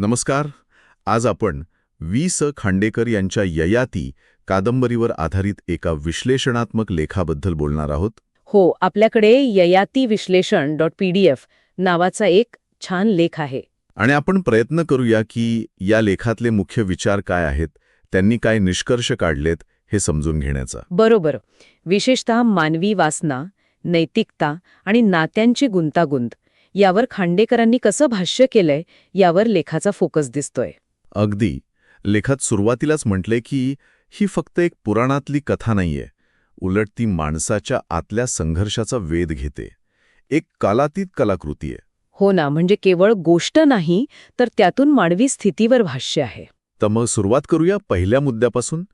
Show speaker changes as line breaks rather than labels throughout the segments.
नमस्कार. आज आपण वि स खांडेकर यांच्या ययाती कादंबरीवर आधारित एका विश्लेषणात्मक लेखाबद्दल बोलणार आहोत.
हो आपल्याकडे ययाती विश्लेषण डॉट पी डी एफ नावाचा एक छान लेख आहे.
आणि आपण प्रयत्न करूया की या लेखातले मुख्य विचार काय आहेत त्यांनी काय निष्कर्ष काढलेत हे समजून घेण्याचा.
बरोबर. विशेषतः मानवी वासना नैतिकता आणि नात्यांची गुंतागुंत यावर खांडेकरांनी कसं भाष्य केलंय यावर लेखाचा फोकस दिसतोय.
अगदी. लेखात सुरुवातीलाच म्हटले की ही फक्त एक पुराणातली कथा नाहीये. उलट ती माणसाच्या आतल्या संघर्षाचा वेध घेते. एक कालातीत कलाकृती आहे.
हो ना म्हणजे केवळ गोष्ट नाही तर त्यातून मानवी स्थितीवर भाष्य आहे.
तर मग सुरुवात करूया पहिल्या मुद्द्यापासून?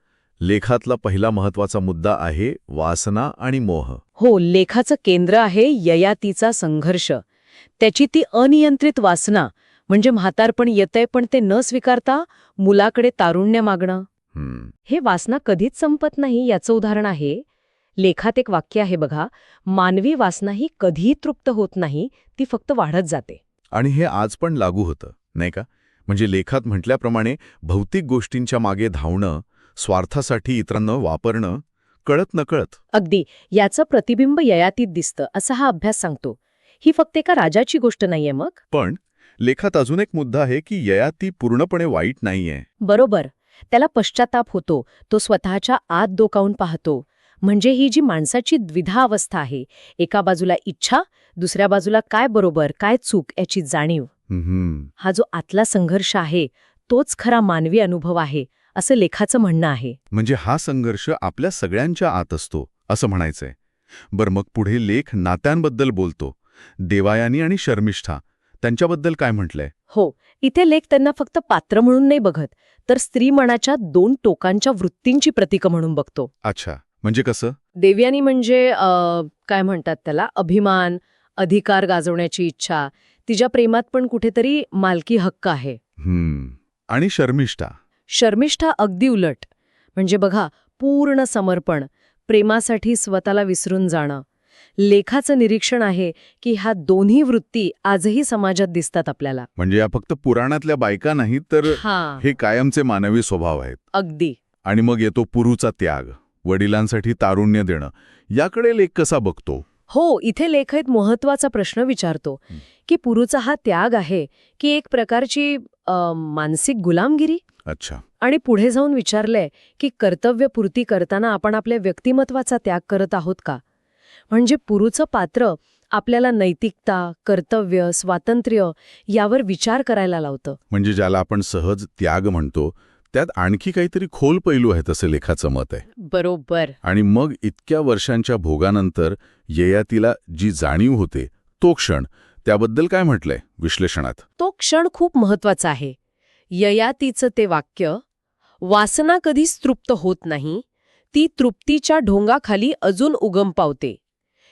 लेखातला पहिला महत्त्वाचा मुद्दा आहे वासना आणि मोह.
हो लेखाचं केंद्र आहे ययातीचा संघर्ष. त्याची ती अनियंत्रित वासना म्हणजे म्हातारपण येतंय पण ते न स्वीकारता मुलाकडे तारुण्य मागणं. हे वासना कधीच संपत नाही याचं उदाहरण आहे. लेखात एक वाक्य आहे बघा मानवी वासना ही कधीही तृप्त होत नाही ती फक्त वाढत जाते.
आणि हे आज पण लागू होतं नाही का? म्हणजे लेखात म्हटल्याप्रमाणे भौतिक गोष्टींच्या मागे धावणं स्वार्थासाठी इतरांना वापरणं कळत नकळत
अगदी याचं प्रतिबिंब ययातीत दिसतं असा हा अभ्यास सांगतो. ही फक्त एका राजाची गोष्ट नाहीये मग?
पण लेखात अजून एक मुद्दा आहे की ययाती पूर्णपणे वाईट नाहीये.
बरोबर. त्याला पश्चाताप होतो. तो स्वतःच्या आत डोकावून पाहतो. म्हणजे ही जी माणसाची द्विधा अवस्था आहे एका बाजूला इच्छा दुसऱ्या बाजूला काय बरोबर काय चूक याची जाणीव. हा जो आतला संघर्ष आहे तोच खरा मानवी अनुभव आहे असं लेखाचं म्हणणं आहे.
म्हणजे हा संघर्ष आपल्या सगळ्यांच्या आत असतो असं म्हणायचंय. बरं मग पुढे लेख नात्यांबद्दल बोलतो. देवायानी आणि शर्मिष्ठा त्यांच्याबद्दल काय म्हटलंय?
हो इथे लेख त्यांना फक्त पात्र म्हणून नाही बघत तर स्त्री मनाच्या दोन टोकांच्या वृत्तींची प्रतीक म्हणून बघतो.
अच्छा म्हणजे कसं?
देवयानी म्हणजे अ, काय म्हणतात त्याला? अभिमान अधिकार गाजवण्याची इच्छा तिच्या प्रेमात पण कुठेतरी मालकी हक्क आहे.
हम्म आणि शर्मिष्ठा?
शर्मिष्ठा अगदी उलट म्हणजे बघा पूर्ण समर्पण प्रेमासाठी स्वतःला विसरून जाणं. लेखाचं निरीक्षण आहे की ह्या दोन्ही वृत्ती आजही समाजात दिसतात आपल्याला.
म्हणजे या फक्त पुराणातल्या बायका नाहीत तर
हा.
हे कायमचे मानवी स्वभाव आहेत.
अगदी.
आणि मग येतो पुरूचा त्याग वडिलांसाठी तारुण्य देणं. याकडे लेख कसा बघतो?
हो इथे लेख एक महत्त्वाचा प्रश्न विचारतो. की पुरुचा हा त्याग आहे की एक प्रकारची मानसिक गुलामगिरी?
अच्छा.
आणि पुढे जाऊन विचारलंय की कर्तव्यपूर्ती करताना आपण आपल्या व्यक्तिमत्वाचा त्याग करत आहोत का? म्हणजे पुरुचं पात्र आपल्याला नैतिकता कर्तव्य स्वातंत्र्य यावर विचार करायला लावतं.
म्हणजे ज्याला आपण सहज त्याग म्हणतो त्यात आणखी काहीतरी खोल पैलू आहेत असं लेखाचं मत आहे.
बरोबर.
आणि मग इतक्या वर्षांच्या भोगानंतर ययातीला जी जाणीव होते तो क्षण त्याबद्दल काय म्हटलंय विश्लेषणात?
तो क्षण खूप महत्त्वाचा आहे. ययातीचं ते वाक्य वासना कधीच तृप्त होत नाही ती तृप्तीच्या ढोंगाखाली अजून उगम पावते.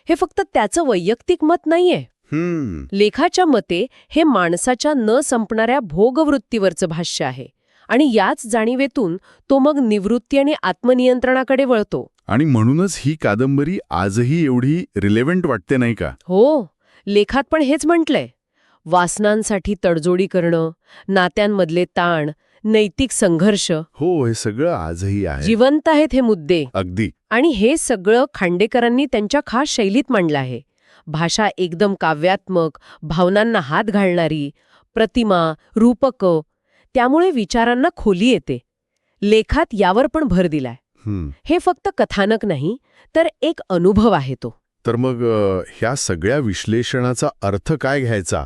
हे फक्त त्याचं वैयक्तिक मत नाहीये.
हम्म.
लेखाच्या मते हे माणसाच्या न संपणाऱ्या भोगवृत्तीवरचं भाष्य आहे आणि याच जाणीवेतून तो मग निवृत्ती आणि आत्मनियंत्रणाकडे वळतो.
आणि म्हणूनच ही कादंबरी आजही एवढी रिलेव्हंट वाटते नाही का?
हो लेखात पण हेच म्हटलंय. वासनांसाठी तडजोडी करणं नात्यांमधले ताण नैतिक संघर्ष.
हो हे सगळं आजही आहे.
जिवंत आहेत हे मुद्दे.
अगदी.
आणि हे सगळं खांडेकरांनी त्यांच्या खास शैलीत मांडलं आहे. भाषा एकदम काव्यात्मक भावनांना हात घालणारी प्रतिमा रूपक त्यामुळे विचारांना खोली येते. लेखात यावर पण भर दिलाय. हे फक्त कथानक नाही तर एक अनुभव आहे तो.
तर मग ह्या सगळ्या विश्लेषणाचा अर्थ काय घ्यायचा?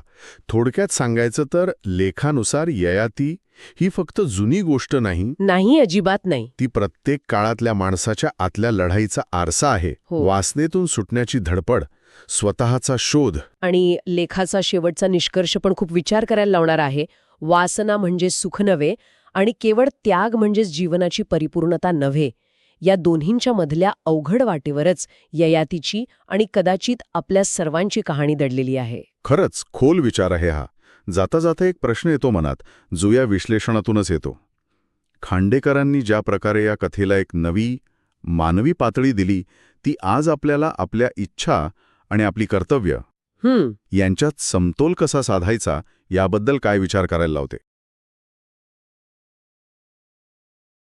थोडक्यात सांगायचं तर लेखानुसार ययाती ही फक्त जुनी गोष्ट नाही.
नाही अजिबात नाही.
ती प्रत्येक काळातल्या माणसाच्या आतल्या लढाईचा आरसा आहे.
हो.
वासनेतून सुटण्याची धडपड स्वतःचा शोध.
आणि लेखाचा शेवटचा निष्कर्ष पण खूप विचार करायला लावणार आहे. वासना म्हणजे सुख नव्हे आणि केवळ त्याग म्हणजेच जीवनाची परिपूर्णता नव्हे. या दोन्हींच्या मधल्या अवघड वाटेवरच ययातीची आणि कदाचित आपल्या सर्वांची कहाणी दडलेली आहे.
खरंच खोल विचार आहे हा. जाता जाता एक प्रश्न येतो मनात जो या विश्लेषणातूनच येतो. खांडेकरांनी ज्या प्रकारे या कथेला एक नवी मानवी पातळी दिली ती आज आपल्याला आपल्या इच्छा आणि आपली कर्तव्य यांच्यात समतोल कसा साधायचा याबद्दल काय विचार करायला लावते?